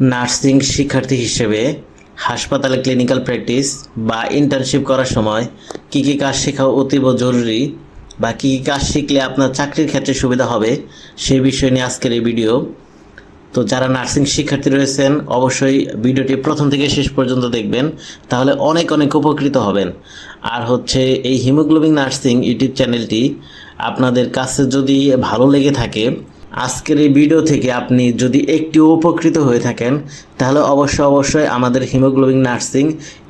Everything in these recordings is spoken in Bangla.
নার্সিং শিক্ষার্থী হিসেবে হাসপাতালে ক্লিনিক্যাল প্র্যাকটিস বা ইন্টার্নশিপ করার সময় কী কী কাজ শেখা অতীব জরুরি বা কী কী কাজ শিখলে আপনার চাকরির ক্ষেত্রে সুবিধা হবে সেই বিষয় নিয়ে আজকের এই ভিডিও। তো যারা নার্সিং শিক্ষার্থী রয়েছেন, অবশ্যই ভিডিওটি প্রথম থেকে শেষ পর্যন্ত দেখবেন, তাহলে অনেক অনেক উপকৃত হবেন। আর হচ্ছে এই হিমোগ্লোবিন নার্সিং ইউটিউব চ্যানেলটি আপনাদের কাছে যদি ভালো লেগে থাকে আজকের এই ভিডিও থেকে আপনি যদি একটি উপকৃত হয়ে থাকেন, তাহলে অবশ্যই অবশ্যই আমাদের হিমোগ্লোবিন নার্সিং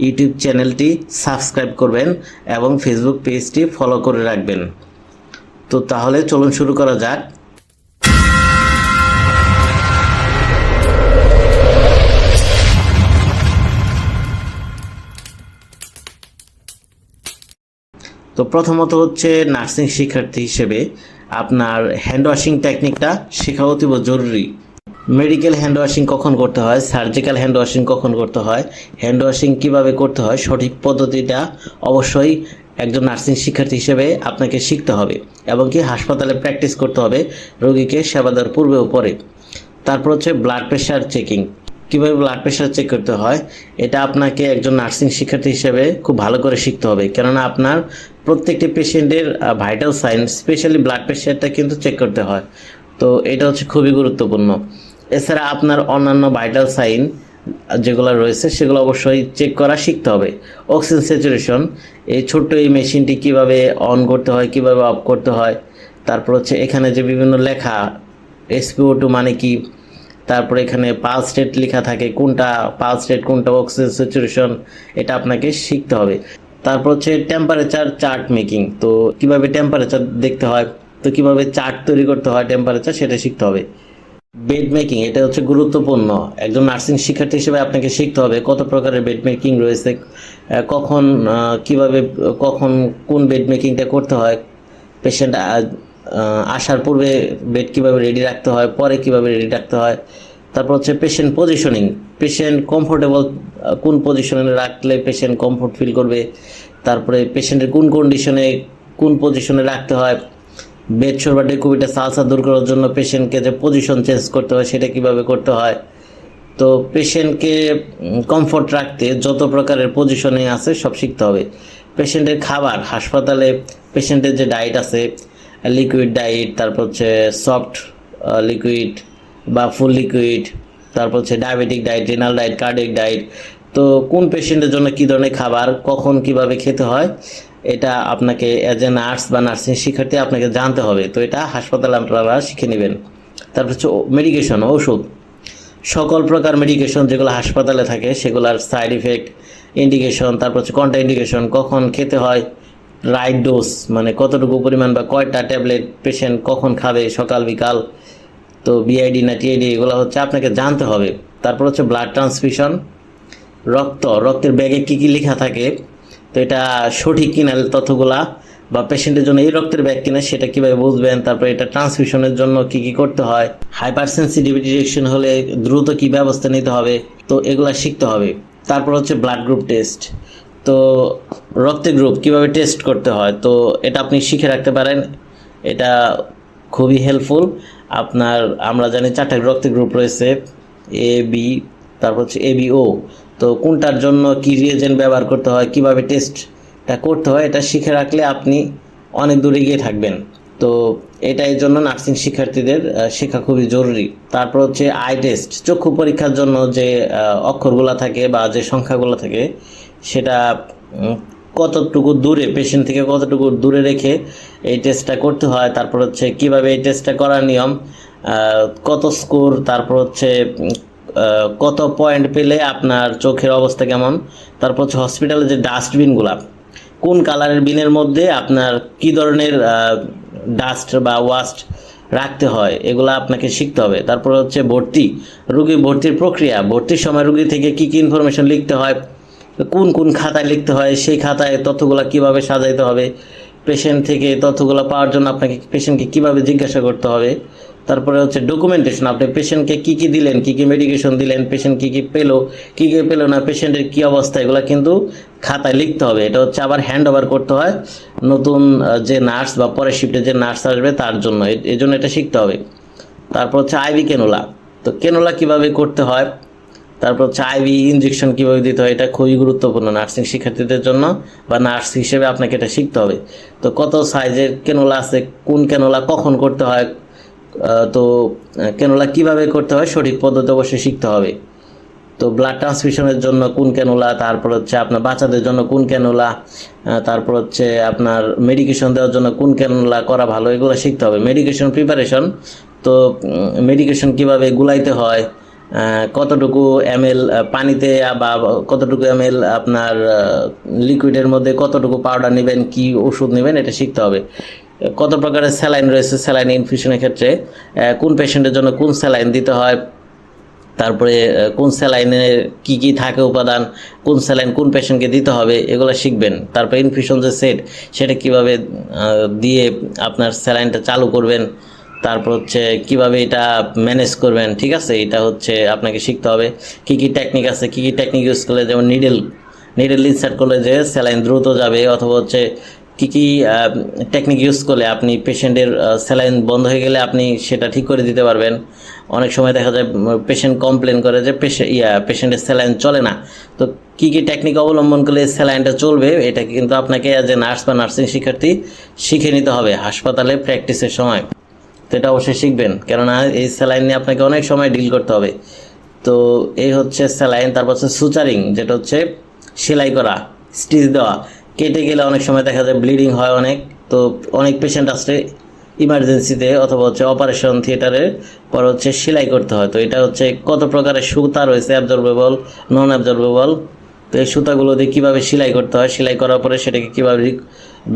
ইউটিউব চ্যানেলটি সাবস্ক্রাইব করবেন এবং ফেসবুক পেজটি ফলো করে রাখবেন। তো তাহলে চলুন শুরু করা যাক। তো প্রথমত হচ্ছে নার্সিং শিক্ষার্থী হিসেবে আপনার হ্যান্ড ওয়াশিং টেকনিকটা শেখা অতীব জরুরি। মেডিকেল হ্যান্ড ওয়াশিং কখন করতে হয়? সার্জিক্যাল হ্যান্ড ওয়াশিং কখন করতে হয়? হ্যান্ড ওয়াশিং কীভাবে করতে হয়? সঠিক পদ্ধতিটা অবশ্যই একজন নার্সিং শিক্ষার্থী হিসেবে আপনাকে শিখতে হবে এবং কি হাসপাতালে প্র্যাকটিস করতে হবে রোগীকে সেবা দেওয়ার পূর্বে পরে। তারপর হচ্ছে ব্লাড প্রেশার চেকিং কীভাবে ব্লাড প্রেশার চেক করতে হয়? এটা আপনাকে একজন নার্সিং শিক্ষার্থী হিসেবে খুব ভালো করে শিখতে হবে। কেননা আপনার প্রত্যেকটি পেশেন্টের ভাইটাল সাইন স্পেশালি ব্লাড প্রেশারটা কিন্তু চেক করতে হয়। তো এটা হচ্ছে খুবই গুরুত্বপূর্ণ। এছাড়া আপনার অন্যান্য ভাইটাল সাইন যেগুলো রয়েছে, সেগুলো অবশ্যই চেক করা শিখতে হবে। অক্সিজেন স্যাচুরেশন এই ছোট্ট এই মেশিনটি কীভাবে অন করতে হয়, কীভাবে অফ করতে হয়, তারপর হচ্ছে এখানে যে বিভিন্ন লেখা এসপিও টু মানে কি, তারপরে এখানে পালস রেট লেখা থাকে, কোনটা পালস রেট কোনটা অক্সিজেন স্যাচুরেশন এটা আপনাকে শিখতে হবে। তারপর হচ্ছে টেম্পারেচার চার্ট মেকিং তো কীভাবে টেম্পারেচার দেখতে হয়, তো কীভাবে চার্ট তৈরি করতে হয় টেম্পারেচার সেটা শিখতে হবে। বেড মেকিং এটা হচ্ছে গুরুত্বপূর্ণ। একজন নার্সিং শিক্ষার্থী হিসেবে আপনাকে শিখতে হবে কত প্রকারের বেড মেকিং রয়েছে কখন কীভাবে, কখন কোন বেড মেকিংটা করতে হয় পেশেন্ট আসার পূর্বে বেড কীভাবে রেডি রাখতে হয়, পরে কীভাবে রেডি রাখতে হয় তারপর হচ্ছে পেশেন্ট পজিশনিং পেশেন্ট কমফোর্টেবল কোন পজিশনে রাখলে পেশেন্ট কমফোর্ট ফিল করবে, তারপরে পেশেন্টের কোন কন্ডিশনে কোন পজিশনে রাখতে হয় বেড শোর বা ডেকুবিটা সালসা দূর করার জন্য পেশেন্টকে যে পজিশন চেঞ্জ করতে হয় সেটা কীভাবে করতে হয়। তো পেশেন্টকে কমফোর্ট রাখতে যত প্রকারের পজিশনে আছে সব শিখতে হবে। পেশেন্টের খাবার, হাসপাতালে পেশেন্টের যে ডায়েট আছে লিকুইড ডায়েট তারপর হচ্ছে সফট লিকুইড বা ফুল লিকুইড তারপর হচ্ছে diabetic diet renal diet cardiac diet তো কোন পেশেন্টের জন্য কী ধরনের খাবার, কখন কীভাবে খেতে হয়, এটা আপনাকে অ্যাজ এ নার্স বা নার্সিং শিক্ষার্থী আপনাকে জানতে হবে। তো এটা হাসপাতালে আপনারা শিখে নেবেন। তারপর হচ্ছে মেডিকেশন ওষুধ। সকল প্রকার মেডিকেশন যেগুলো হাসপাতালে থাকে, সেগুলোর সাইড ইফেক্ট ইন্ডিকেশন তারপর হচ্ছে কন্টা ইন্ডিকেশন কখন খেতে হয় রাইট ডোজ মানে কতটুকু পরিমাণ বা কয়টা ট্যাবলেট পেশেন্ট কখন খাবে সকাল, বিকাল তো বিআইডি না টিআইডি এগুলো হচ্ছে আপনাকে জানতে হবে। তারপর হচ্ছে ব্লাড ট্রান্সফিউশন রক্ত, রক্তের ব্যাগে কী কী লেখা থাকে, তো এটা সঠিক কিনা তথ্যগুলা বা পেশেন্টের জন্য এই রক্তের ব্যাগ কিনা সেটা কীভাবে বুঝবেন, তারপরে এটা ট্রান্সফিউশনের জন্য কি কি করতে হয় হাইপার সেন্সিটিভিটি রিয়েকশন হলে দ্রুত কি ব্যবস্থা নিতে হবে, তো এগুলা শিখতে হবে। তারপর হচ্ছে ব্লাড গ্রুপ টেস্ট তো রক্তের গ্রুপ কীভাবে টেস্ট করতে হয়, তো এটা আপনি শিখে রাখতে পারেন, এটা খুবই হেল্পফুল আপনার, আমরা জানি চারটা রক্তের গ্রুপ রয়েছে এ বি তারপর হচ্ছে এ বি ও তো কোনটার জন্য কি রিয়েজেন্ট ব্যবহার করতে হয়, কীভাবে টেস্টটা করতে হয়, এটা শিখে রাখলে আপনি অনেক দূরে গিয়ে থাকবেন। তো এটা জন্য নার্সিং শিক্ষার্থীদের শেখা খুবই জরুরি। তারপর হচ্ছে আই টেস্ট চক্ষু পরীক্ষার জন্য যে অক্ষরগুলো থাকে বা যে সংখ্যাগুলো থাকে, সেটা কতটুকু দূরে পেশেন্ট থেকে কতটুকু দূরে রেখে এই টেস্টটা করতে হয়, তারপর হচ্ছে কীভাবে এই টেস্টটা করার নিয়ম কত স্কোর তারপর হচ্ছে কত পয়েন্ট পেলে আপনার চোখের অবস্থা কেমন, তারপর হচ্ছে হসপিটালে যে ডাস্টবিনগুলা কোন কালারের বিনের মধ্যে আপনার কি ধরনের ডাস্ট বা ওয়াস্ট রাখতে হয়, এগুলো আপনাকে শিখতে হবে। তারপর হচ্ছে ভর্তি, রুগী ভর্তির প্রক্রিয়া, ভর্তির সময় রুগী থেকে কি কি ইনফরমেশন লিখতে হয় কোন কোন খাতায় লিখতে হয়, সেই খাতায় তথ্যগুলো কীভাবে সাজাইতে হবে পেশেন্ট থেকে তথ্যগুলো পাওয়ার জন্য আপনাকে পেশেন্টকে কীভাবে জিজ্ঞাসা করতে হবে, তারপরে হচ্ছে ডকুমেন্টেশন আপনি পেশেন্টকে কি কি দিলেন, কি কি মেডিকেশন দিলেন পেশেন্ট কি কি পেল, কি কি পেল না পেশেন্টের কি অবস্থা, এগুলো কিন্তু খাতায় লিখতে হবে। এটা হচ্ছে আবার হ্যান্ড ওভার করতে হয়, নতুন যে নার্স বা পরের শিফটে যে নার্স আসবে তার জন্য এই জন্য এটা শিখতে হবে। তারপর হচ্ছে আইভি কেনোলা তো কেনোলা কীভাবে করতে হয় তারপর হচ্ছে আইভি ইঞ্জেকশন কীভাবে দিতে হয়, এটা খুবই গুরুত্বপূর্ণ নার্সিং শিক্ষার্থীদের জন্য বা নার্স হিসেবে আপনাকে এটা শিখতে হবে। তো কত সাইজের কেনোলা আছে, কোন কেনোলা কখন করতে হয় তো কেনোলা কীভাবে করতে হয়, সঠিক পদ্ধতি অবশ্যই শিখতে হবে। তো ব্লাড ট্রান্সফিউশনের জন্য কোন ক্যানুলা তারপর হচ্ছে আপনার বাচ্চাদের জন্য কোন ক্যানুলা তারপর হচ্ছে আপনার মেডিকেশন দেওয়ার জন্য কোন ক্যানুলা করা ভালো, এগুলো শিখতে হবে। মেডিকেশন প্রিপারেশন তো মেডিকেশন কীভাবে গুলাইতে হয় কতটুকু এম পানিতে বা কতটুকু এম আপনার লিকুইডের মধ্যে কতটুকু পাউডার নেবেন, কি ওষুধ নেবেন, এটা শিখতে হবে। কত প্রকারের স্যালাইন রয়েছে স্যালাইন ইনফিউশনের ক্ষেত্রে? কোন পেশেন্টের জন্য কোন স্যালাইন দিতে হয়? তারপরে কোন স্যালাইনের কি কি থাকে উপাদান? কোন স্যালাইন কোন পেশেন্টকে দিতে হবে? এগুলো শিখবেন। তারপরে ইনফিউশন যে সেট সেটা কীভাবে দিয়ে আপনার স্যালাইনটা চালু করবেন? তারপর হচ্ছে কীভাবে এটা ম্যানেজ করবেন, ঠিক আছে? এটা হচ্ছে আপনাকে শিখতে হবে। কি কি টেকনিক আছে, কি কি টেকনিক ইউজ করলে যেমন নিডেল নিডেল ইনসার্ট করলে যে স্যালাইন দ্রুত যাবে, অথবা হচ্ছে কি কি টেকনিক ইউজ করলে আপনি পেশেন্টের স্যালাইন বন্ধ হয়ে গেলে আপনি সেটা ঠিক করে দিতে পারবেন। অনেক সময় দেখা যায় পেশেন্ট কমপ্লেন করে যে পেশেন্ট ইয়া পেশেন্টের স্যালাইন চলে না। তো কি কি টেকনিক অবলম্বন করলে স্যালাইনটা চলবে এটা কিন্তু আপনাকে অ্যাজ এ নার্স বা নার্সিং শিক্ষার্থী শিখে নিতে হবে হাসপাতালে প্র্যাকটিসের সময়। তো এটা অবশ্যই শিখবেন। কেননা এই স্যালাইন নিয়ে আপনাকে অনেক সময় ডিল করতে হবে। তো এই হচ্ছে স্যালাইন, তারপর হচ্ছে সুচারিং, যেটা হচ্ছে সেলাই করা, স্টিচ দেওয়া। কেটে গেলে অনেক সময় দেখা যায় ব্লিডিং হয় অনেক। তো অনেক পেশেন্ট আসলে ইমার্জেন্সিতে অথবা হচ্ছে অপারেশন থিয়েটারে পর হচ্ছে সেলাই করতে হয়। তো এটা হচ্ছে কত প্রকারের সুতা রয়েছে অ্যাবজর্বেবল নন অ্যাবজর্বেবল তো এই সুতাগুলো দিয়ে কীভাবে সেলাই করতে হয়, সেলাই করার পরে সেটাকে কীভাবে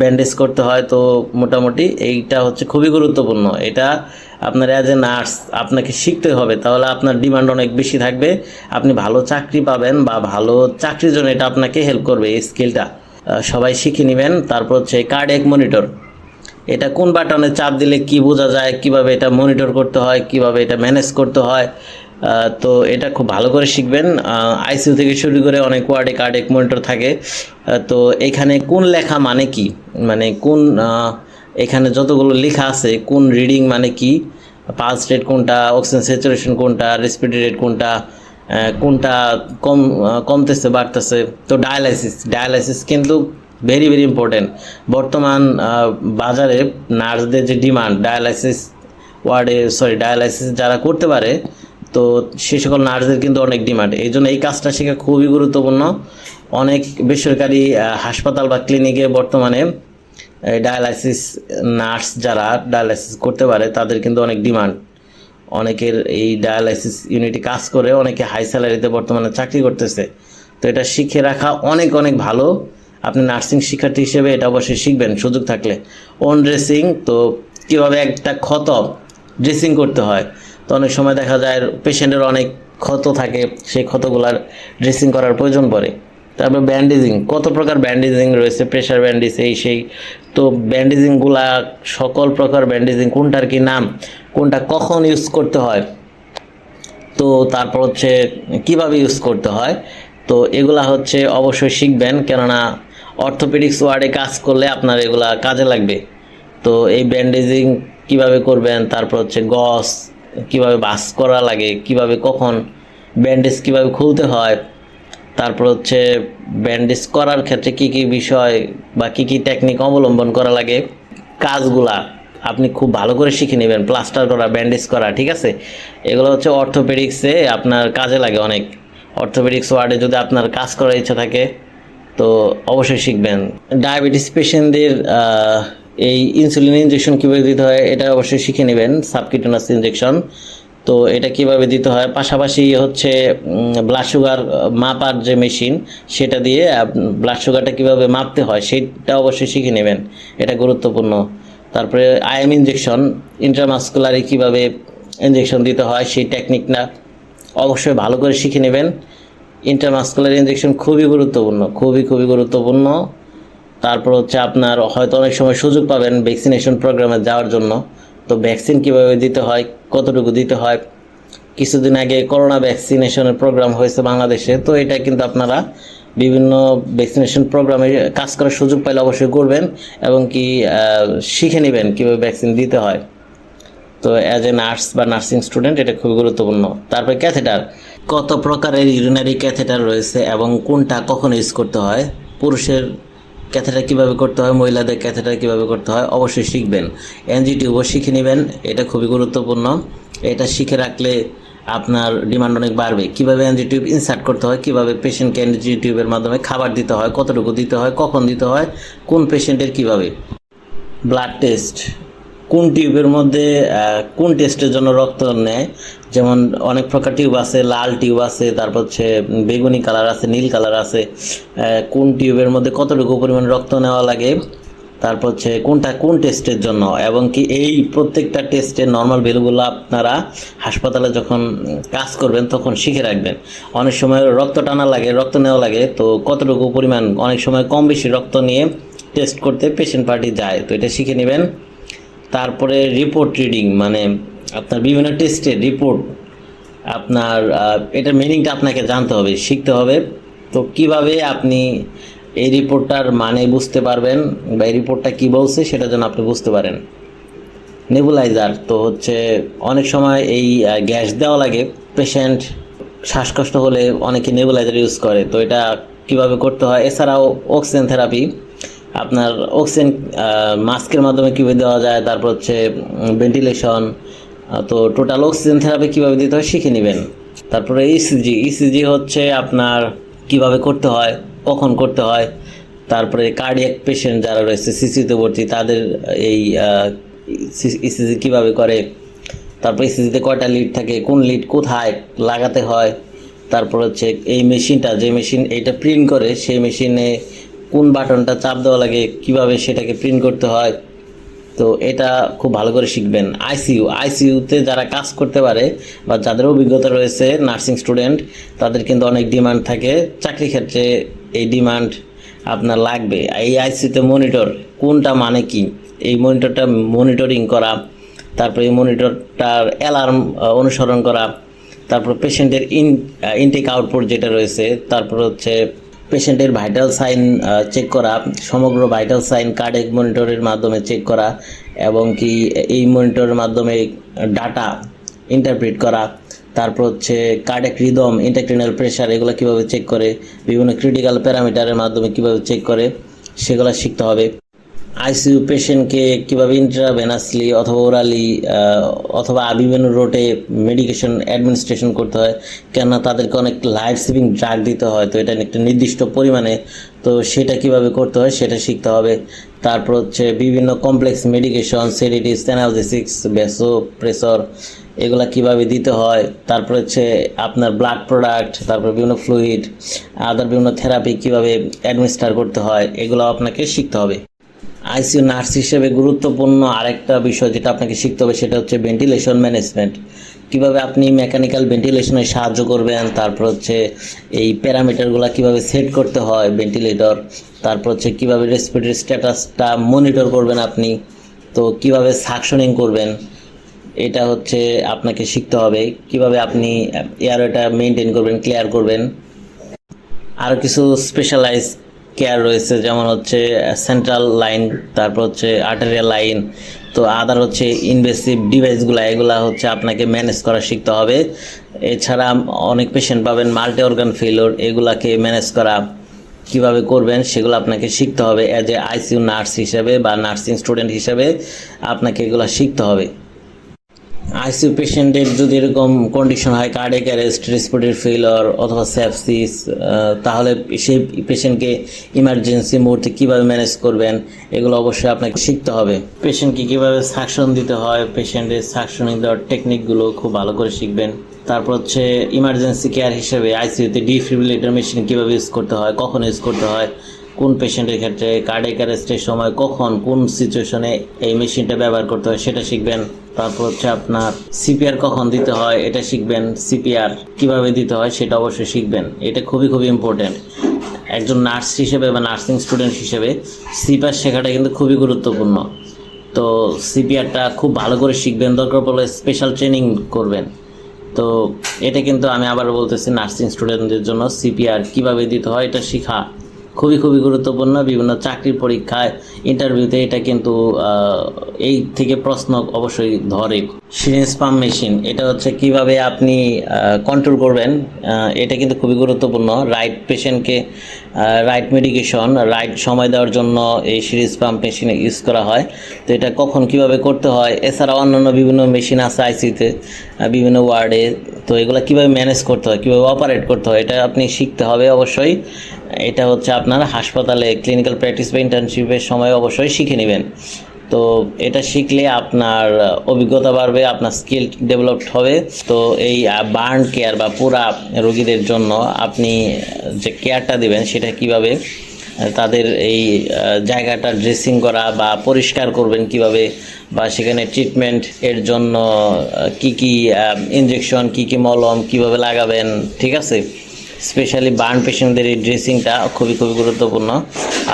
ব্যান্ডেজ করতে হয়, তো মোটামুটি এইটা হচ্ছে খুবই গুরুত্বপূর্ণ। এটা আপনার অ্যাজ এ নার্স আপনাকে শিখতে হবে, তাহলে আপনার ডিমান্ড অনেক বেশি থাকবে। আপনি ভালো চাকরি পাবেন বা ভালো চাকরির জন্য এটা আপনাকে হেল্প করবে এই স্কিলটা সবাই শিখে নেবেন, তারপর হচ্ছে কার্ডিয়াক মনিটর এটা কোন বাটনে চাপ দিলে কি বোঝা যায়, কীভাবে এটা মনিটর করতে হয়, কীভাবে এটা ম্যানেজ করতে হয় তো এটা খুব ভালো করে শিখবেন। আইসিইউ থেকে শুরু করে অনেক ওয়ার্ডে কার্ডেক মনিটর থাকে। তো এখানে কোন লেখা মানে কি? মানে কোন এখানে যতগুলো লেখা আছে, কোন রিডিং মানে কি? পাস রেট কোনটা অক্সিজেন স্যাচুরেশন কোনটা রেসপিরেটরি রেট কোনটা কোনটা কম কমতেছে, বাড়তেছে? তো ডায়ালাইসিস ডায়ালাইসিস কিন্তু ভেরি ভেরি ইম্পর্টেন্ট বর্তমান বাজারে নার্সদের যে ডিমান্ড ডায়ালাইসিস ওয়ার্ডে সরি ডায়ালাইসিস যারা করতে পারে তো সে সকল নার্সদের কিন্তু অনেক ডিমান্ড। এই জন্য এই কাজটা শেখা খুবই গুরুত্বপূর্ণ। অনেক বেসরকারি হাসপাতাল বা ক্লিনিকে বর্তমানে ডায়ালাইসিস নার্স যারা ডায়ালাইসিস করতে পারে, তাদের কিন্তু অনেক ডিমান্ড। অনেকের এই ডায়ালাইসিস ইউনিটে কাজ করে, অনেকে হাই স্যালারিতে বর্তমানে চাকরি করতেছে। তো এটা শিখে রাখা অনেক অনেক ভালো। আপনি নার্সিং শিক্ষার্থী হিসেবে এটা অবশ্যই শিখবেন, সুযোগ থাকলে। ওন ড্রেসিং, তো কীভাবে একটা ক্ষত ড্রেসিং করতে হয় তো অনেক সময় দেখা যায় পেশেন্টের অনেক ক্ষত থাকে, সেই ক্ষতগুলার ড্রেসিং করার প্রয়োজন পড়ে। তারপর ব্যান্ডেজিং কত প্রকার ব্যান্ডেজিং রয়েছে প্রেশার ব্যান্ডেজ এই সেই। তো ব্যান্ডেজিংগুলা সকল প্রকার ব্যান্ডেজিং কোনটার কি নাম, কোনটা কখন ইউজ করতে হয়, তো তারপর হচ্ছে কীভাবে ইউজ করতে হয়, তো এগুলা হচ্ছে অবশ্যই শিখবেন। কেননা অর্থোপেডিক্স ওয়ার্ডে কাজ করলে আপনার এগুলা কাজে লাগবে। তো এই ব্যান্ডেজিং কীভাবে করবেন, তারপর হচ্ছে গস কীভাবে বাস করা লাগে, কীভাবে কখন ব্যান্ডেজ কীভাবে খুলতে হয়, তারপর হচ্ছে ব্যান্ডেজ করার ক্ষেত্রে কি কি বিষয় বা কি কি টেকনিক অবলম্বন করা লাগে, কাজগুলা আপনি খুব ভালো করে শিখে নেবেন প্লাস্টার করা ব্যান্ডেজ করা, ঠিক আছে? এগুলো হচ্ছে অর্থোপেডিক্সে আপনার কাজে লাগে অনেক। অর্থোপেডিক্স ওয়ার্ডে যদি আপনার কাজ করার ইচ্ছা থাকে, তো অবশ্যই শিখবেন। ডায়াবেটিস পেশেন্টদের এই ইনসুলিন ইনজেকশন কীভাবে দিতে হয়, এটা অবশ্যই শিখে নেবেন সাবকিউটেনাস ইনজেকশন তো এটা কীভাবে দিতে হয়, পাশাপাশি হচ্ছে ব্লাড সুগার মাপার যে মেশিন সেটা দিয়ে ব্লাড সুগারটা কীভাবে মাপতে হয়, সেটা অবশ্যই শিখে নেবেন। এটা গুরুত্বপূর্ণ। তারপরে আইএম ইনজেকশন ইন্ট্রামাস্কুলারে কীভাবে ইনজেকশন দিতে হয়, সেই টেকনিকটা অবশ্যই ভালো করে শিখে নেবেন। ইন্টারমাস্কুলার ইনজেকশন খুবই গুরুত্বপূর্ণ, খুবই খুবই গুরুত্বপূর্ণ। তারপর হচ্ছে আপনার হয়তো অনেক সময় সুযোগ পাবেন ভ্যাকসিনেশন প্রোগ্রামে যাওয়ার জন্য। তো ভ্যাকসিন কীভাবে দিতে হয়, কতটুকু দিতে হয়? কিছুদিন আগে করোনা ভ্যাকসিনেশনের প্রোগ্রাম হয়েছে বাংলাদেশে, তো এটা কিন্তু আপনারা বিভিন্ন ভ্যাকসিনেশন প্রোগ্রামে কাজ করার সুযোগ পাইলে অবশ্যই করবেন এবং কি শিখে নেবেন কীভাবে ভ্যাকসিন দিতে হয়। তো অ্যাজ এ নার্স বা নার্সিং স্টুডেন্ট এটা খুবই গুরুত্বপূর্ণ। তারপরে ক্যাথেটার কত প্রকারের ইউরিনারি ক্যাথেটার রয়েছে এবং কোনটা কখন ইউজ করতে হয়? পুরুষের ক্যাথেটার কীভাবে করতে হয়, মহিলাদের ক্যাথেটার কীভাবে করতে হয়, অবশ্যই শিখবেন। এনজি টিউবও শিখে নেবেন, এটা খুবই গুরুত্বপূর্ণ। এটা শিখে রাখলে আপনার ডিমান্ড অনেক বাড়বে। কীভাবে এনজি টিউব ইনসার্ট করতে হয়, কীভাবে পেশেন্টকে এনজি টিউবের মাধ্যমে খাবার দিতে হয়, কতটুকু দিতে হয়, কখন দিতে হয়, কোন পেশেন্টের কীভাবে? ব্লাড টেস্ট কোন টিউবের মধ্যে কোন টেস্টের জন্য রক্ত নেয়? যেমন অনেক প্রকার টিউব আছে, লাল টিউব আছে, তারপর হচ্ছে বেগুনি কালার আছে, নীল কালার আছে। কোন টিউবের মধ্যে কতটুকু পরিমাণ রক্ত নেওয়া লাগে? তারপর হচ্ছে কোনটা কোন টেস্টের জন্য? এবং কি এই প্রত্যেকটা টেস্টের নর্মাল ভ্যালুগুলো আপনারা হাসপাতালে যখন কাজ করবেন, তখন শিখে রাখবেন। অনেক সময় রক্ত টানা লাগে, রক্ত নেওয়া লাগে, তো কতটুকু পরিমাণ, অনেক সময় কম বেশি রক্ত নিয়ে টেস্ট করতে পেশেন্ট পার্টি যায়। তো এটা শিখে নেবেন। তারপরে রিপোর্ট রিডিং মানে আপনার বিভিন্ন টেস্টের রিপোর্ট আপনার এটার মিনিংটা আপনাকে জানতে হবে, শিখতে হবে। তো কীভাবে আপনি এই রিপোর্টটার মানে বুঝতে পারবেন বা এই রিপোর্টটা কী বলছে সেটা যেন আপনি বুঝতে পারেন। নেবুলাইজার তো হচ্ছে অনেক সময় এই গ্যাস দেওয়া লাগে পেশেন্ট শ্বাসকষ্ট হলে অনেকে নেবুলাইজার ইউজ করে, তো এটা কীভাবে করতে হয়? এছাড়াও অক্সিজেন থেরাপি আপনার অক্সিজেন মাস্কের মাধ্যমে কীভাবে দেওয়া যায়, তারপর হচ্ছে ভেন্টিলেশন তো টোটাল অক্সিজেন থেরাপি কীভাবে দিতে হয় শিখে নেবেন। তারপরে ইসিজি ইসিজি হচ্ছে আপনার কীভাবে করতে হয়, কখন করতে হয়, তারপরে কার্ডিয়াক পেশেন্ট যারা রয়েছে সিসিতে ভর্তি, তাদের এই ইসিজি কীভাবে করে, তারপর ইসিজিতে কয়টা লিড থাকে, কোন লিড কোথায় লাগাতে হয়, তারপর হচ্ছে এই মেশিনটা যে মেশিন এইটা প্রিন্ট করে, সেই মেশিনে কোন বাটনটা চাপ দেওয়া লাগে, কীভাবে সেটাকে প্রিন্ট করতে হয়, তো এটা খুব ভালো করে শিখবেন। আইসিইউ আইসিইউতে যারা কাজ করতে পারে বা যাদের অভিজ্ঞতা রয়েছে নার্সিং স্টুডেন্ট, তাদের কিন্তু অনেক ডিমান্ড থাকে। চাকরি ক্ষেত্রে এই ডিমান্ড আপনার লাগবে। এই আইসিইউতে মনিটর, কোনটা মানে কি? এই মনিটরটা মনিটরিং করা, তারপরে এই মনিটরটার অ্যালার্ম অনুসরণ করা, তারপর পেশেন্টের ইন ইনটেক আউটপুট যেটা রয়েছে, তারপর হচ্ছে পেশেন্টের ভাইটাল সাইন চেক করা, সমগ্র ভাইটাল সাইন কার্ডেক মনিটরের মাধ্যমে চেক করা এবং কি এই মনিটরের মাধ্যমে ডাটা ইন্টারপ্রিট করা। তারপর হচ্ছে কার্ডেক রিদম ইন্টারক্রিনাল প্রেশার এগুলো কীভাবে চেক করে, বিভিন্ন ক্রিটিক্যাল প্যারামিটারের মাধ্যমে কীভাবে চেক করে, সেগুলো শিখতে হবে। আইসিইউ পেশেন্টকে কীভাবে ইন্ট্রাভেনাসলি অথবা ওরালি অথবা বিভিন্ন রোটে মেডিকেশন অ্যাডমিনিস্ট্রেশন করতে হয়, কেননা তাদেরকে অনেক লাইফ সেভিং ড্রাগ দিতে হয়, তো এটা একটা নির্দিষ্ট পরিমাণে, তো সেটা কীভাবে করতে হয় সেটা শিখতে হবে। তারপর হচ্ছে বিভিন্ন complex medication sedatives analgesics vasopressor এগুলা কীভাবে দিতে হয়, তারপর হচ্ছে আপনার ব্লাড প্রোডাক্ট তারপর বিভিন্ন ফ্লুইড আদার বিভিন্ন থেরাপি কীভাবে অ্যাডমিনিস্টার করতে হয় এগুলো আপনাকে শিখতে হবে। আইসিইউ নার্স হিসেবে গুরুত্বপূর্ণ আরেকটা বিষয় যেটা আপনাকে শিখতে হবে, সেটা হচ্ছে ভেন্টিলেশন ম্যানেজমেন্ট। কীভাবে আপনি মেকানিক্যাল ভেন্টিলেশনে সাহায্য করবেন, তারপর হচ্ছে এই প্যারামিটারগুলো কীভাবে সেট করতে হয়, ভেন্টিলেটর, তারপর হচ্ছে কীভাবে রেসপিরেটরি স্ট্যাটাসটা মনিটর করবেন আপনি, তো কীভাবে সাকশনিং করবেন, এটা হচ্ছে আপনাকে শিখতে হবে। কীভাবে আপনি এয়ারওয়েটা মেনটেন করবেন, ক্লিয়ার করবেন। আরও কিছু স্পেশালাইজ কেয়ার রয়েছে, যেমন হচ্ছে সেন্ট্রাল লাইন তারপর হচ্ছে আর্টারিয়াল লাইন তো আদার হচ্ছে ইনভেসিভ ডিভাইসগুলো এগুলা হচ্ছে আপনাকে ম্যানেজ করা শিখতে হবে। এছাড়া অনেক পেশেন্ট পাবেন মাল্টি অর্গান ফেলোর এগুলাকে ম্যানেজ করা কীভাবে করবেন সেগুলো আপনাকে শিখতে হবে। অ্যাজ এ আইসিইউ নার্স হিসেবে বা নার্সিং স্টুডেন্ট হিসেবে আপনাকে এগুলো শিখতে হবে। আইসিইউ পেশেন্টের যদি এরকম কন্ডিশন হয় কার্ডিয়াক অ্যারেস্ট রেসপিরেটরি ফেলার অথবা সেপসিস তাহলে সেই পেশেন্টকে ইমার্জেন্সি মুহূর্তে কীভাবে ম্যানেজ করবেন, এগুলো অবশ্যই আপনাকে শিখতে হবে। পেশেন্টকে কীভাবে সাকশন দিতে হয় পেশেন্টের সাকশনিং দেওয়ার টেকনিকগুলো খুব ভালো করে শিখবেন। তারপর হচ্ছে ইমার্জেন্সি কেয়ার হিসেবে আইসিইউতে ডিফিব্রিলেটর মেশিন কীভাবে ইউজ করতে হয়, কখন ইউজ করতে হয় কোন পেশেন্টের ক্ষেত্রে কার্ডিয়াক অ্যারেস্টের সময় কখন, কোন সিচুয়েশনে এই মেশিনটা ব্যবহার করতে হয় সেটা শিখবেন। তারপর হচ্ছে আপনার সিপিআর কখন দিতে হয়, এটা শিখবেন। সিপিআর কীভাবে দিতে হয় সেটা অবশ্যই শিখবেন। এটা খুবই খুবই ইম্পর্টেন্ট একজন নার্স হিসেবে বা নার্সিং স্টুডেন্ট হিসেবে সিপিআর শেখাটা কিন্তু খুবই গুরুত্বপূর্ণ। তো সিপিআরটা খুব ভালো করে শিখবেন, দরকার পড়লে স্পেশাল ট্রেনিং করবেন। তো এটা কিন্তু আমি আবার বলতেছি নার্সিং স্টুডেন্টদের জন্য সিপিআর কীভাবে দিতে হয়, এটা শেখা। খুবই খুবই গুরুত্বপূর্ণ। বিভিন্ন চাকরির পরীক্ষায় ইন্টারভিউতে এটা কিন্তু এই থেকে প্রশ্ন অবশ্যই ধরে। সিরিঞ্জ পাম্প মেশিন এটা হচ্ছে কীভাবে আপনি কন্ট্রোল করবেন এটা কিন্তু খুবই গুরুত্বপূর্ণ। রাইট পেশেন্টকে রাইট মেডিকেশন রাইট সময় দেওয়ার জন্য এই সিরিজ পাম্প মেশিন ইউজ করা হয়। তো এটা কখন কীভাবে করতে হয়? এছাড়া অন্যান্য বিভিন্ন মেশিন আছে আইসিতে বিভিন্ন ওয়ার্ডে তো এগুলো কীভাবে ম্যানেজ করতে হয়, কীভাবে অপারেট করতে হয়, এটা আপনি শিখতে হবে অবশ্যই। এটা হচ্ছে আপনার হাসপাতালে ক্লিনিক্যাল প্র্যাকটিস বা ইন্টার্নশিপের সময় অবশ্যই শিখে নেবেন। তো এটা শিখলে আপনার অভিজ্ঞতা বাড়বে, আপনার স্কিল ডেভেলপড হবে। তো এই বার্ন কেয়ার বা পুরা রোগীদের জন্য আপনি যে কেয়ারটা দেবেন, সেটা কীভাবে তাদের এই জায়গাটা ড্রেসিং করা বা পরিষ্কার করবেন কীভাবে বা সেখানে ট্রিটমেন্ট এর জন্য কি কি ইঞ্জেকশন কি কি মলম কীভাবে লাগাবেন, ঠিক আছে? স্পেশালি বার্ন পেশেন্টদের এই ড্রেসিংটা খুবই খুবই গুরুত্বপূর্ণ।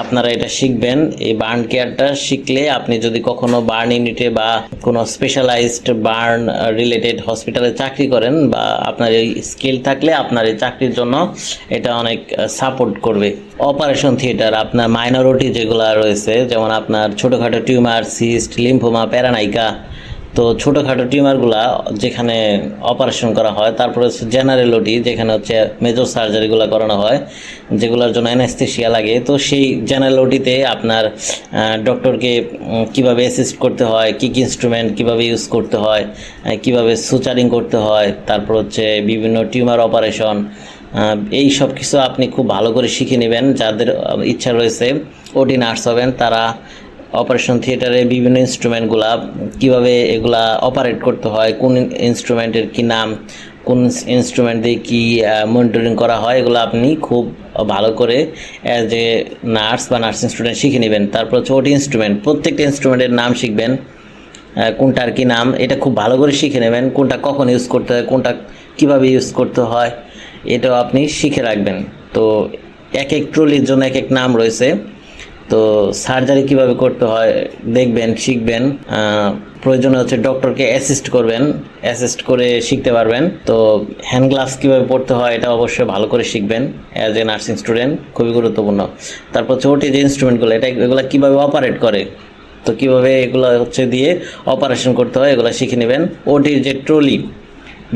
আপনারা এটা শিখবেন। এই বার্ন কেয়ারটা শিখলে আপনি যদি কখনো বার্ন ইউনিটে বা কোনো স্পেশালাইজড বার্ন রিলেটেড হসপিটালে চাকরি করেন বা আপনার এই স্কিল থাকলে আপনার এই চাকরির জন্য এটা অনেক সাপোর্ট করবে। অপারেশন থিয়েটার আপনার মাইনরিটি যেগুলো রয়েছে, যেমন আপনার ছোটোখাটো টিউমার সিস্ট লিম্ফোমা প্যারানাইকা তো ছোটোখাটো টিউমারগুলা যেখানে অপারেশন করা হয়, তারপরে হচ্ছে জেনারেল ওটি যেখানে হচ্ছে মেজর সার্জারিগুলো করানো হয়, যেগুলোর জন্য অ্যানাস্থেশিয়া লাগে। তো সেই জেনারেল ওটিতে আপনার ডক্টরকে কীভাবে অ্যাসিস্ট করতে হয়, কী কী ইনস্ট্রুমেন্ট কীভাবে ইউজ করতে হয় কীভাবে সুচারিং করতে হয়, তারপর হচ্ছে বিভিন্ন টিউমার অপারেশন এই সব কিছু আপনি খুব ভালো করে শিখে নেবেন। যাদের ইচ্ছা রয়েছে ওটি নার্স হবেন, তারা অপারেশন থিয়েটারে বিভিন্ন ইনস্ট্রুমেন্টগুলা, কীভাবে এগুলা অপারেট করতে হয়, কোন ইনস্ট্রুমেন্টের কি নাম, কোন ইনস্ট্রুমেন্ট দিয়ে কী মনিটরিং করা হয়, এগুলো আপনি খুব ভালো করে অ্যাজ এ নার্স বা নার্সিং স্টুডেন্ট শিখে নেবেন। তারপর হচ্ছে ওটি ইনস্ট্রুমেন্ট প্রত্যেকটা ইনস্ট্রুমেন্টের নাম শিখবেন কোনটার কি নাম, এটা খুব ভালো করে শিখে নেবেন, কোনটা কখন ইউজ করতে হয়, কোনটা কীভাবে ইউজ করতে হয়, এটাও আপনি শিখে রাখবেন। তো এক এক ট্রলির জন্য এক এক নাম রয়েছে। তো সার্জারি কীভাবে করতে হয়, দেখবেন, শিখবেন। প্রয়োজনে হচ্ছে ডক্টরকে অ্যাসিস্ট করবেন অ্যাসিস্ট করে শিখতে পারবেন। তো হ্যান্ড গ্লাভস কীভাবে পড়তে হয়, এটা অবশ্যই ভালো করে শিখবেন অ্যাজ এ নার্সিং স্টুডেন্ট খুবই গুরুত্বপূর্ণ। তারপর হচ্ছে ওটি যে ইনস্ট্রুমেন্টগুলো এটা এগুলো কীভাবে অপারেট করে, তো কীভাবে এগুলো হচ্ছে দিয়ে অপারেশন করতে হয়, এগুলো শিখে নেবেন। ওটির যে ট্রলি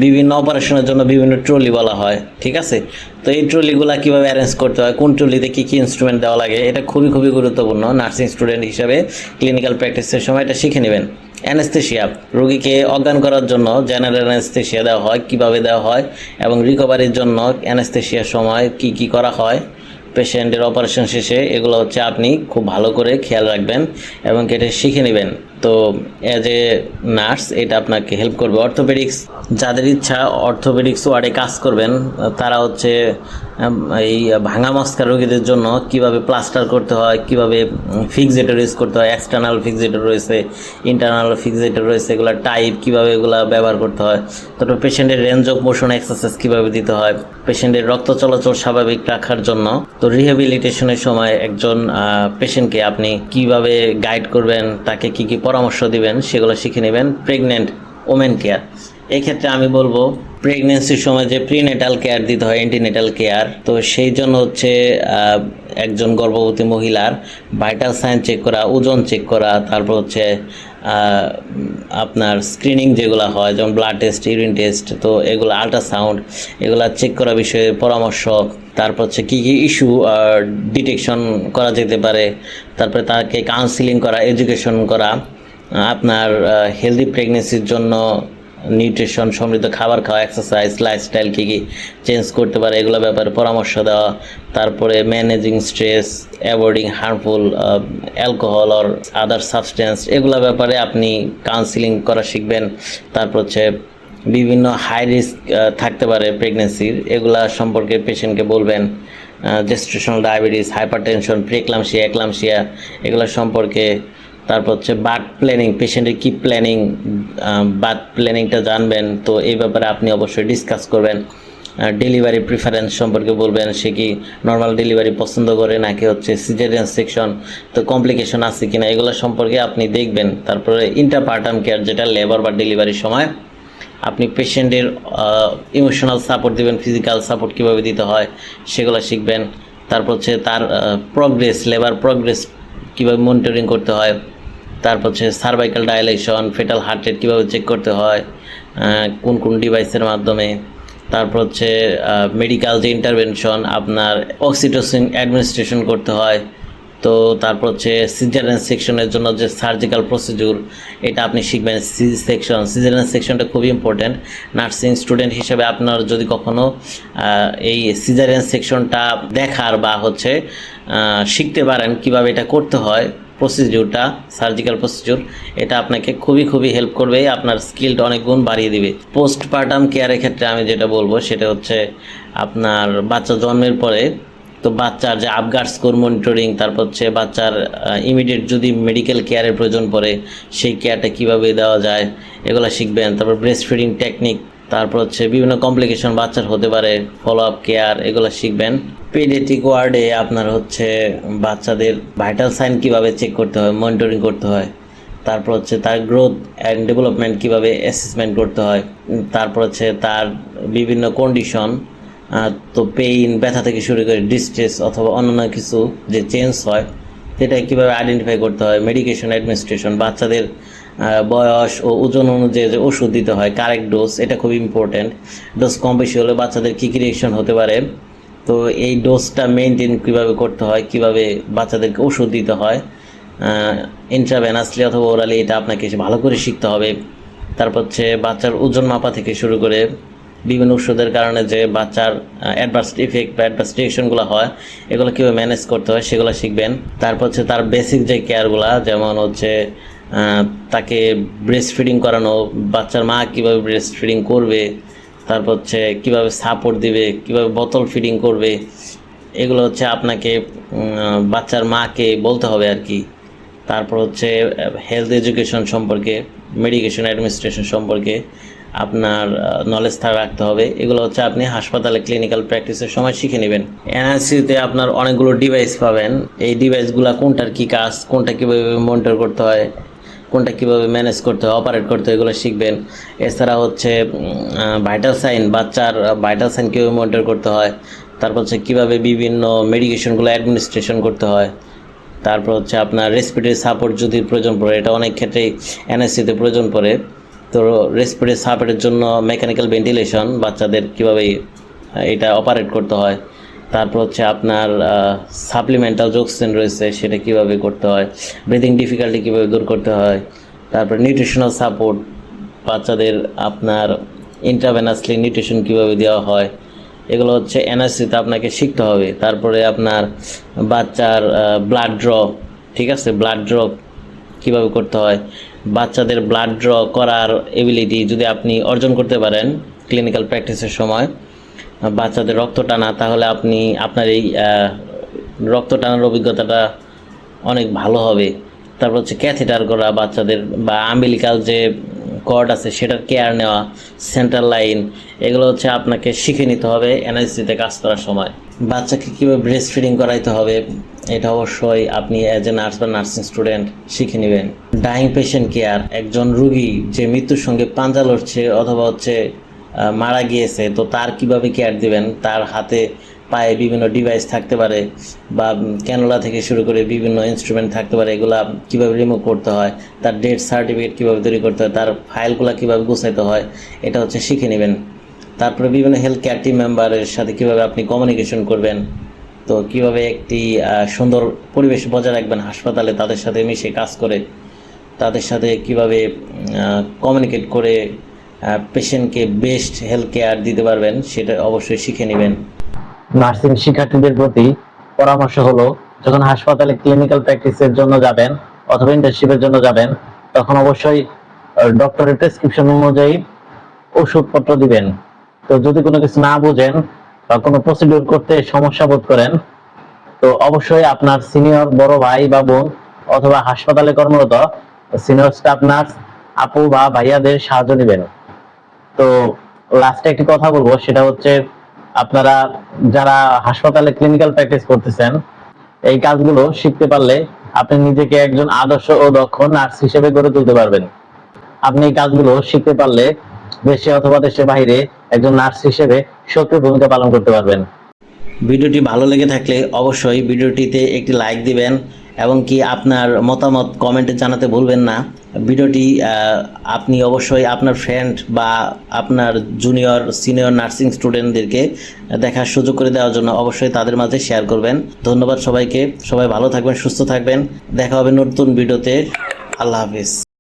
বিভিন্ন অপারেশনের জন্য বিভিন্ন ট্রলি বলা হয়, ঠিক আছে? তো এই ট্রলিগুলো কীভাবে অ্যারেঞ্জ করতে হয়, কোন ট্রলিতে কী কী ইনস্ট্রুমেন্ট দেওয়া লাগে, এটা খুবই খুবই গুরুত্বপূর্ণ নার্সিং স্টুডেন্ট হিসাবে ক্লিনিক্যাল প্র্যাকটিসের সময় এটা শিখে নেবেন। অ্যানেস্থেশিয়া রোগীকে অজ্ঞান করার জন্য জেনারেল অ্যানেস্থেশিয়া দেওয়া হয়, কীভাবে দেওয়া হয়, এবং রিকভারির জন্য অ্যানেস্থেশিয়ার সময় কি কি করা হয় পেশেন্টের অপারেশন শেষে এগুলো হচ্ছে আপনি খুব ভালো করে খেয়াল রাখবেন এবং এটা শিখে নেবেন। তো অ্যাজ এ নার্স এটা আপনাকে হেল্প করবে। অর্থোপেডিক্স যাদের ইচ্ছা অর্থোপেডিক্স ওয়ার্ডে কাজ করবেন, তারা হচ্ছে এই ভাঙা মস্কার রোগীদের জন্য কীভাবে প্লাস্টার করতে হয়, কীভাবে ফিক্সেটর ইউজ করতে হয় এক্সটার্নাল ফিক্সেটর রয়েছে ইন্টারনাল ফিক্সেটর রয়েছে, এগুলো টাইপ কীভাবে এগুলো ব্যবহার করতে হয়, তারপর পেশেন্টের রেঞ্জ অফ মোশন এক্সারসাইজ কীভাবে দিতে হয় পেশেন্টের রক্ত চলাচল স্বাভাবিক রাখার জন্য। তো রিহ্যাবিলিটেশনের সময় একজন পেশেন্টকে আপনি কীভাবে গাইড করবেন, তাকে কি কি পরামর্শ দিবেন, সেগুলো শিখে নেবেন প্রেগনেন্ট ওমেন কেয়ার এক্ষেত্রে আমি বলব প্রেগনেন্সির সময় যে প্রিনেটাল কেয়ার দিতে হয় অ্যান্টিনেটাল কেয়ার তো সেই জন্য হচ্ছে একজন গর্ভবতী মহিলার ভাইটাল সাইন চেক করা, ওজন চেক করা, তারপর হচ্ছে আপনার স্ক্রিনিং যেগুলো হয়, যেমন ব্লাড টেস্ট ইউরিন টেস্ট তো এগুলো আল্ট্রাসাউন্ড এগুলো চেক করা বিষয়ে পরামর্শ, তারপর হচ্ছে কী কী ইস্যু ডিটেকশন করা যেতে পারে, তারপরে তাকে কাউন্সিলিং করা এডুকেশন করা, আপনার হেলদি প্রেগনেন্সির জন্য নিউট্রিশন, সমৃদ্ধ খাবার খাওয়া এক্সারসাইজ লাইফস্টাইল কী কী চেঞ্জ করতে পারে, এগুলো ব্যাপারে পরামর্শ দেওয়া, তারপরে managing stress avoiding harmful alcohol or other substance এগুলো ব্যাপারে আপনি কাউন্সিলিং করা শিখবেন। তারপর হচ্ছে বিভিন্ন হাই রিস্ক থাকতে পারে প্রেগনেন্সির এগুলা সম্পর্কে পেশেন্টকে বলবেন। Gestational diabetes hypertension preeclampsia eclampsia এগুলো সম্পর্কে তারপর হচ্ছে বার্থ প্ল্যানিং, পেশেন্টের কি প্ল্যানিং বার্থ প্ল্যানিংটা জানবেন। তো এই ব্যাপারে আপনি অবশ্যই ডিসকাস করবেন। ডেলিভারি প্রিফারেন্স সম্পর্কে বলবেন, সে কি নর্মাল ডেলিভারি পছন্দ করে নাকি হচ্ছে সিজারিয়ান সেকশন তো কমপ্লিকেশন আছে কিনা এগুলো সম্পর্কে আপনি দেখবেন। তারপরে ইন্টারপার্টাম কেয়ার যেটা লেবার বা ডেলিভারির সময়, আপনি পেশেন্টের ইমোশনাল সাপোর্ট দিবেন ফিজিক্যাল সাপোর্ট কীভাবে দিতে হয়, সেগুলো শিখবেন। তারপর হচ্ছে তার প্রগ্রেস লেবার প্রগ্রেস কীভাবে মনিটরিং করতে হয়, তারপর হচ্ছে cervical dilation fetal heart rate কীভাবে চেক করতে হয় কোন কোন ডিভাইসের মাধ্যমে, তারপর হচ্ছে মেডিকেল যে ইন্টারভেনশন আপনার অক্সিটোসিন অ্যাডমিনিস্ট্রেশন করতে হয় তো তারপর হচ্ছে সিজারেন সেকশনের জন্য যে সার্জিক্যাল প্রসিডিউর, এটা আপনি শিখবেন সি সেকশন। সিজারেন সেকশনটা খুবই ইম্পর্ট্যান্ট নার্সিং স্টুডেন্ট হিসেবে আপনার যদি কখনো এই সিজারেন সেকশনটা দেখার বা হচ্ছে শিখতে পারেন কীভাবে এটা করতে হয়, প্রসিডিউরটা, সার্জিক্যাল প্রসিডিউর, এটা আপনাকে খুবই খুবই হেল্প করবে, আপনার স্কিলটা অনেক গুণ বাড়িয়ে দিবে। পোস্টপার্টাম কেয়ারের ক্ষেত্রে আমি যেটা বলব, সেটা হচ্ছে আপনার বাচ্চা জন্মের পরে তো বাচ্চার যে আপগার্ড স্কোর মনিটরিং, তারপর হচ্ছে বাচ্চার ইমিডিয়েট যদি মেডিকেল কেয়ারের প্রয়োজন পড়ে, সেই কেয়ারটা কীভাবে দেওয়া যায়, এগুলো শিখবেন। তারপর ব্রেস্ট ফিডিং টেকনিক তারপর হচ্ছে বিভিন্ন কমপ্লিকেশন বাচ্চার হতে পারে ফলো আপ কেয়ার এগুলো শিখবেন। পেডিয়াট্রিক ওয়ার্ডে আপনার হচ্ছে বাচ্চাদের ভাইটাল সাইন কীভাবে চেক করতে হয় মনিটরিং করতে হয়। তারপর হচ্ছে তার গ্রোথ অ্যান্ড ডেভেলপমেন্ট কীভাবে অ্যাসেসমেন্ট করতে হয়। তারপর হচ্ছে তার বিভিন্ন কন্ডিশন তো পেইন ব্যথা থেকে শুরু করে ডিস্ট্রেস অথবা অন্যান্য কিছু যে চেঞ্জ হয়, সেটা কীভাবে আইডেন্টিফাই করতে হয়? মেডিকেশন অ্যাডমিনিস্ট্রেশন বাচ্চাদের বয়স ও ওজন অনুযায়ী যে ওষুধ দিতে হয় কারেক্ট ডোজ এটা খুব ইম্পর্ট্যান্ট ডোজ কম বেশি হলে বাচ্চাদের কী কী রিয়েকশন হতে পারে? তো এই ডোজটা মেনটেন কীভাবে করতে হয়? কীভাবে বাচ্চাদেরকে ওষুধ দিতে হয়? ইন্ট্রাভেনাসলি অথবা ওরালি এটা আপনাকে ভালো করে শিখতে হবে। তারপর হচ্ছে বাচ্চার ওজন মাপা থেকে শুরু করে বিভিন্ন ওষুধের কারণে যে বাচ্চার অ্যাডভার্স ইফেক্ট বা অ্যাডভার্স রিয়েকশনগুলো হয়, এগুলো কীভাবে ম্যানেজ করতে হয় সেগুলো শিখবেন। তারপর হচ্ছে তার বেসিক যে কেয়ারগুলো যেমন হচ্ছে তাকে ব্রেস্ট ফিডিং করানো, বাচ্চার মা কীভাবে ব্রেস্ট ফিডিং করবে, তারপর হচ্ছে কীভাবে সাপোর্ট দিবে, কীভাবে বোতল ফিডিং করবে, এগুলো হচ্ছে আপনাকে বাচ্চার মাকে বলতে হবে আর কি। তারপর হচ্ছে হেলথ এডুকেশন সম্পর্কে মেডিকেশন অ্যাডমিনিস্ট্রেশন সম্পর্কে আপনার নলেজ থাকা রাখতে হবে। এগুলো হচ্ছে আপনি হাসপাতালে ক্লিনিক্যাল প্র্যাকটিসের সময় শিখে নেবেন। এনআরসিতে আপনার অনেকগুলো ডিভাইস পাবেন। এই ডিভাইসগুলো কোনটার কি কাজ, কোনটা কীভাবে মনিটর করতে হয়, কোনটা কীভাবে ম্যানেজ করতে হয় অপারেট করতে হয়, এগুলো শিখবেন। এছাড়া হচ্ছে ভাইটাল সাইন বাচ্চার ভাইটাল সাইন কীভাবে মনিটর করতে হয়, তারপর হচ্ছে কীভাবে বিভিন্ন মেডিকেশনগুলো অ্যাডমিনিস্ট্রেশন করতে হয়, তারপর হচ্ছে আপনার রেসপিরেটরি সাপোর্ট যদি প্রয়োজন পড়ে, এটা অনেক ক্ষেত্রেই এনএসসিতে প্রয়োজন পড়ে। তো রেসপিরেটরি সাপোর্টের জন্য মেকানিক্যাল ভেন্টিলেশন বাচ্চাদের কীভাবে এটা অপারেট করতে হয়। তারপর হচ্ছে আপনার সাপ্লিমেন্টাল যোগসেন রয়েছে, সেটা কীভাবে করতে হয় ব্রিদিং ডিফিকাল্টি কীভাবে দূর করতে হয়, তারপর নিউট্রিশনাল সাপোর্ট বাচ্চাদের আপনার ইন্ট্রাভেনাসলি নিউট্রিশন কীভাবে দেওয়া হয়, এগুলো হচ্ছে এনআরসিতে আপনাকে শিখতে হবে। তারপরে আপনার বাচ্চার ব্লাড ড্র ঠিক আছে? ব্লাড ড্র কীভাবে করতে হয় বাচ্চাদের ব্লাড ড্র করার এবিলিটি যদি আপনি অর্জন করতে পারেন ক্লিনিক্যাল প্র্যাকটিসের সময়, বাচ্চাদের রক্ত টানা, তাহলে আপনি, আপনার এই রক্ত টানার অভিজ্ঞতাটা অনেক ভালো হবে। তারপর হচ্ছে ক্যাথেটার করা বাচ্চাদের বা আম্বিলিকাল যে কর্ড আছে, সেটার কেয়ার নেওয়া সেন্ট্রাল লাইন এগুলো হচ্ছে আপনাকে শিখে নিতে হবে এনআইসিতে কাজ করার সময়। বাচ্চাকে কীভাবে ব্রেস্ট ফিডিং করাইতে হবে, এটা অবশ্যই আপনি অ্যাজ এ নার্স বা নার্সিং স্টুডেন্ট শিখে নেবেন। ডাইং পেশেন্ট কেয়ার একজন রুগী যে মৃত্যুর সঙ্গে পাঞ্জা লড়ছে অথবা হচ্ছে মারা গিয়েছে, তো তার কীভাবে কেয়ার দিবেন, তার হাতে পায়ে বিভিন্ন ডিভাইস থাকতে পারে বা ক্যানোলা থেকে শুরু করে বিভিন্ন ইনস্ট্রুমেন্ট থাকতে পারে, এগুলা কীভাবে রিমুভ করতে হয়, তার ডেট সার্টিফিকেট কীভাবে তৈরি করতে হয়, তার ফাইলগুলো কীভাবে গুছাইতে হয়, এটা হচ্ছে শিখে নেবেন। তারপরে বিভিন্ন হেলথ কেয়ার টিম মেম্বারের সাথে কীভাবে আপনি কমিউনিকেশন করবেন, তো কীভাবে একটি সুন্দর পরিবেশ বজায় রাখবেন হাসপাতালে, তাদের সাথে মিশে কাজ করে, তাদের সাথে কীভাবে কমিউনিকেট করে পেশেন্টকে বেস্ট হেলথ কেয়ার দিতে পারবেন, সেটা অবশ্যই শিখে নেবেন। নার্সিং শিক্ষার্থীদের প্রতি পরামর্শ হলো, যখন হাসপাতালে ক্লিনিক্যাল প্র্যাকটিসের জন্য যাবেন অথবা ইন্টার্নশিপের জন্য যাবেন, তখন অবশ্যই ডক্টরের প্রেসক্রিপশন অনুযায়ী ওষুধপত্র দিবেন। তো যদি কোনো কিছু না বুঝেন বা কোনো প্রসিডিউর করতে সমস্যা বোধ করেন, তো অবশ্যই আপনার সিনিয়র বড় ভাই বা বোন অথবা হাসপাতালে কর্মরত সিনিয়র স্টাফ নার্স আপু বা ভাইয়াদের সাহায্য নেবেন। তো লাস্টে একটি কথা বলব, সেটা হচ্ছে আপনারা যারা হাসপাতালে ক্লিনিক্যাল প্র্যাকটিস করতেছেন, এই কাজগুলো শিখতে পারলে আপনি নিজেকে একজন আদর্শ ও দক্ষ নার্স হিসেবে গড়ে তুলতে পারবেন। আপনি এই কাজগুলো শিখতে পারলে দেশে অথবা দেশের বাইরে একজন নার্স হিসেবে সক্রিয় ভূমিকা পালন করতে পারবেন। ভিডিওটি ভালো লেগে থাকলে অবশ্যই ভিডিওটিতে একটি লাইক দিবেন এবং কি আপনার মতামত কমেন্টে জানাতে ভুলবেন না। ভিডিওটি আপনি অবশ্যই আপনার ফ্রেন্ড বা আপনার জুনিয়র সিনিয়র নার্সিং স্টুডেন্টদেরকে দেখার সুযোগ করে দেওয়ার জন্য অবশ্যই তাদের মাঝে শেয়ার করবেন। ধন্যবাদ সবাইকে। সবাই ভালো থাকবেন, সুস্থ থাকবেন। দেখা হবে নতুন ভিডিওতে। আল্লাহ হাফিজ।